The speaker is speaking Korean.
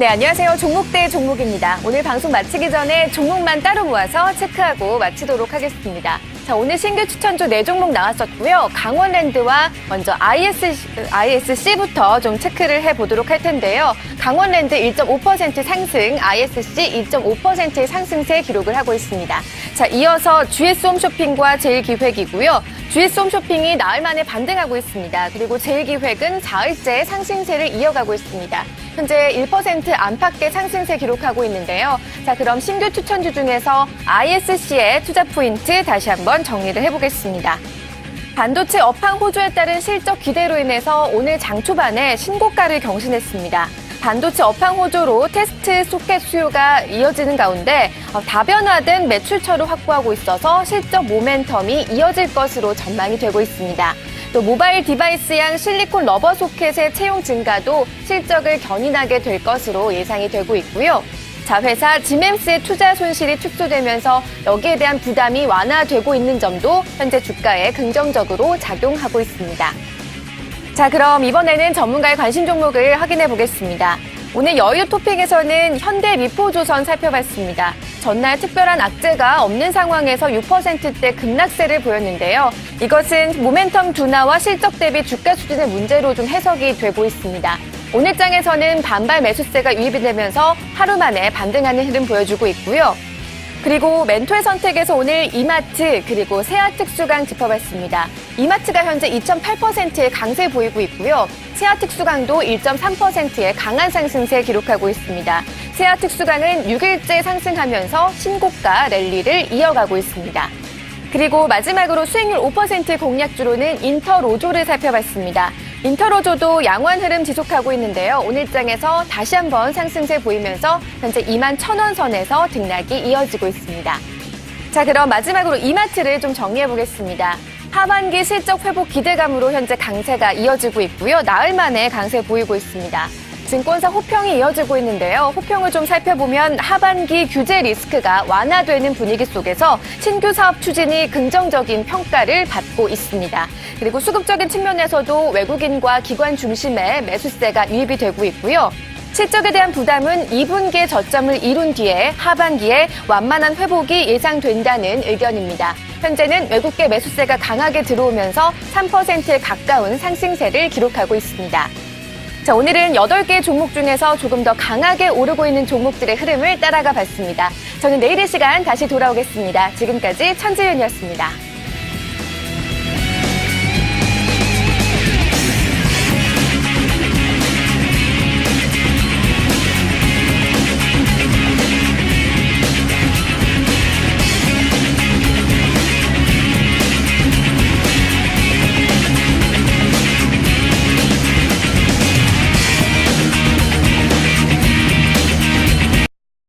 네, 안녕하세요. 종목대 종목입니다. 오늘 방송 마치기 전에 종목만 따로 모아서 체크하고 마치도록 하겠습니다. 자, 오늘 신규 추천주 네 종목 나왔었고요. 강원랜드와 먼저 ISC, ISC부터 좀 체크를 해보도록 할 텐데요. 강원랜드 1.5% 상승, ISC 2.5%의 상승세 기록을 하고 있습니다. 자, 이어서 GS 홈쇼핑과 제일기획이고요. GS 홈 쇼핑이 나흘 만에 반등하고 있습니다. 그리고 제일기획은 4일째 상승세를 이어가고 있습니다. 현재 1% 안팎의 상승세 기록하고 있는데요. 자, 그럼 신규 추천주 중에서 ISC의 투자 포인트 다시 한번 정리를 해보겠습니다. 반도체 업황 호조에 따른 실적 기대로 인해서 오늘 장 초반에 신고가를 경신했습니다. 반도체 업황 호조로 테스트 소켓 수요가 이어지는 가운데 어, 다변화된 매출처를 확보하고 있어서 실적 모멘텀이 이어질 것으로 전망이 되고 있습니다. 또 모바일 디바이스 양 실리콘 러버 소켓의 채용 증가도 실적을 견인하게 될 것으로 예상이 되고 있고요. 자, 회사 지멤스의 투자 손실이 축소되면서 여기에 대한 부담이 완화되고 있는 점도 현재 주가에 긍정적으로 작용하고 있습니다. 자, 그럼 이번에는 전문가의 관심 종목을 확인해 보겠습니다. 오늘 여유 토픽에서는 현대 미포조선 살펴봤습니다. 전날 특별한 악재가 없는 상황에서 6%대 급락세를 보였는데요. 이것은 모멘텀 둔화와 실적 대비 주가 수준의 문제로 좀 해석이 되고 있습니다. 오늘 장에서는 반발 매수세가 유입이 되면서 하루 만에 반등하는 흐름 보여주고 있고요. 그리고 멘토의 선택에서 오늘 이마트 그리고 세아 특수강 짚어봤습니다. 이마트가 현재 2.8%의 강세 보이고 있고요. 세아 특수강도 1.3%의 강한 상승세 기록하고 있습니다. 세아 특수강은 6일째 상승하면서 신고가 랠리를 이어가고 있습니다. 그리고 마지막으로 수익률 5% 공략주로는 인터로조를 살펴봤습니다. 인터로조도 양호한 흐름 지속하고 있는데요. 오늘장에서 다시 한번 상승세 보이면서 현재 2만 1,000원 선에서 등락이 이어지고 있습니다. 자, 그럼 마지막으로 이마트를 좀 정리해 보겠습니다. 하반기 실적 회복 기대감으로 현재 강세가 이어지고 있고요. 나흘 만에 강세 보이고 있습니다. 증권사 호평이 이어지고 있는데요. 호평을 좀 살펴보면 하반기 규제 리스크가 완화되는 분위기 속에서 신규 사업 추진이 긍정적인 평가를 받고 있습니다. 그리고 수급적인 측면에서도 외국인과 기관 중심의 매수세가 유입이 되고 있고요. 실적에 대한 부담은 2분기에 저점을 이룬 뒤에 하반기에 완만한 회복이 예상된다는 의견입니다. 현재는 외국계 매수세가 강하게 들어오면서 3%에 가까운 상승세를 기록하고 있습니다. 자, 오늘은 8개 종목 중에서 조금 더 강하게 오르고 있는 종목들의 흐름을 따라가 봤습니다. 저는 내일 이 시간 다시 돌아오겠습니다. 지금까지 천지윤이었습니다.